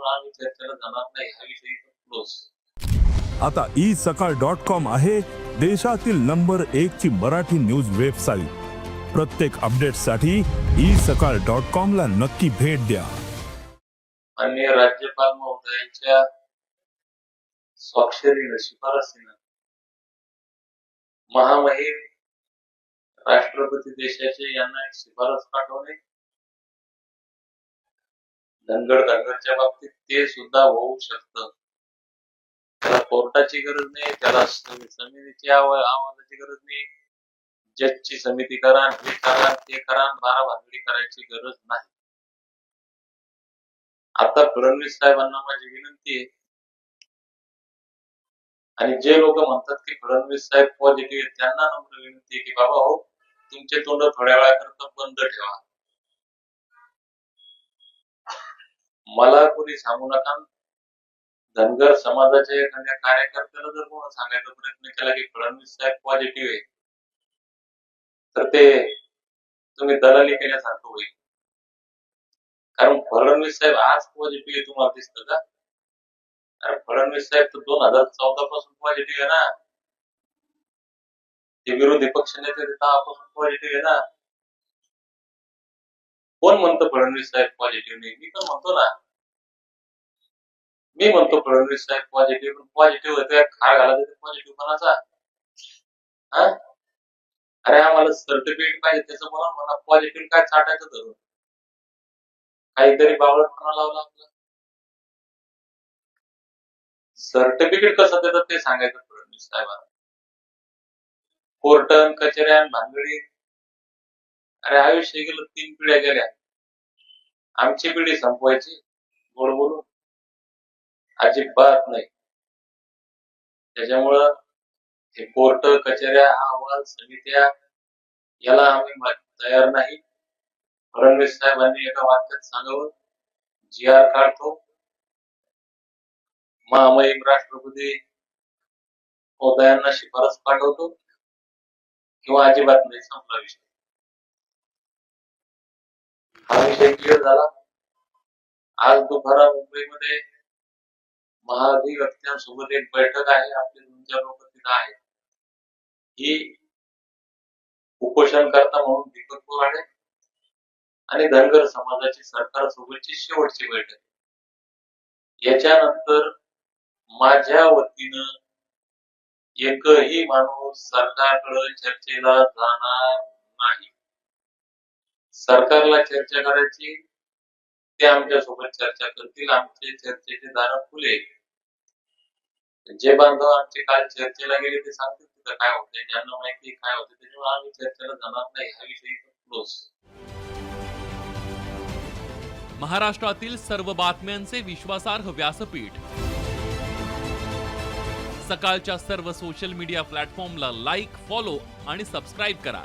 जाणार नाही क्लोज आता ई सकाळ डॉट कॉम आहे देशातील नंबर एक ची मराठी न्यूज वेबसाईट प्रत्येक अपडेटसाठी ई सकाळ डॉट कॉम ला नक्की भेट द्या. माननीय राज्यपाल महोदयांच्या स्वाक्षरीनं शिफारसीनं महामहिम राष्ट्रपती देशाचे यांना एक शिफारस पाठवणे. धनगड धनगडच्या बाबतीत ते सुद्धा होऊ शकतं. त्याला कोर्टाची गरज नाही त्याला समितीची आवाजाची गरज नाही. जजची समिती करा हे करा ते करा बारा भानगडी करायची गरज नाही. आता फडणवीस साहेबांना माझी विनंती आहे. आणि जे लोक म्हणतात की फडणवीस साहेब पॉझिटिव्ह आहेत त्यांना नम्र विनंती आहे की बाबा हो तुमचे तोंड थोड्या वेळाकरता बंद ठेवा. मला कोणी सांगू नका. धनगर समाजाच्या एखाद्या कार्यकर्त्याला जर कोण सांगायचा प्रयत्न केला की फडणवीस साहेब पॉझिटिव्ह आहे तर ते तुम्ही दलाली केल्यासारखं होईल. कारण फडणवीस साहेब आज पॉझिटिव्ह आहे तुम्हाला दिसत का? अरे फडणवीस साहेब तर दोन हजार चौदा पासून पॉझिटिव्ह आहे ना. ते विरोधी पक्ष नेते तेव्हापासून पॉझिटिव्ह आहे ना. म्हणतो फडणवीस साहेब पॉझिटिव्ह नाही. मी पण म्हणतो ना मी म्हणतो फडणवीस साहेब पॉझिटिव्ह पण पॉझिटिव्ह होते खा घालायचं पॉझिटिव्ह कोणाचा हा? अरे आम्हाला सर्टिफिकेट पाहिजे त्याचं मला म्हणा पॉझिटिव्ह काय चाटायचं धरून? काहीतरी बावळटपणा लावला आपला. सर्टिफिकेट कसं देतात ते सांगायचं फडणवीस साहेबांना. कोर्टन कचऱ्या भानगडी अरे आयुष्य गेलं तीन पिढ्या गेल्या. आमची पिढी संपवायची. गोड बोलून. अजिबात नाही. त्याच्यामुळं हे कोर्ट कचेऱ्या अहवाल समित्या याला आम्ही तयार नाही. फडणवीस साहेबांनी एका वाक्यात सांगावं जी आर काढतो. महामहिम राष्ट्रपती महोदयांना शिफारस पाठवतो. किंवा अजिबात नाही संपला विषय. हा विषय क्लिअर झाला. आज दुपारा मुंबईमध्ये महाधिवक्त्यांसोबत एक बैठक आहे. आपले दोन चार लोक तिथं आहेत. ही उपोषण करता म्हणून दीपक पुराणे आणि धनगर समाजाची सरकारसोबतची शेवटची बैठक याच्यानंतर माझ्या वतीनं एकही माणूस सरकारकडे चर्चेला जाणार नाही. सरकारला चर्चा करायची. ते आमच्यासोबत चर्चा करतील. आमचे चर्चेचे दार खुले. जे बांधव आमचे काल चर्चेला गेले ते सांगतील तिथं काय होते ज्यांना माहिती काय होतं त्याच्यामुळे आम्ही चर्चेला जाणार नाही. हा विषयी क्लोज महाराष्ट्रातील सर्व बातम्यांचे विश्वासार्ह व्यासपीठ. सकाळच्या सर्व सोशल मीडिया प्लॅटफॉर्मला लाईक फॉलो आणि सबस्क्राईब करा.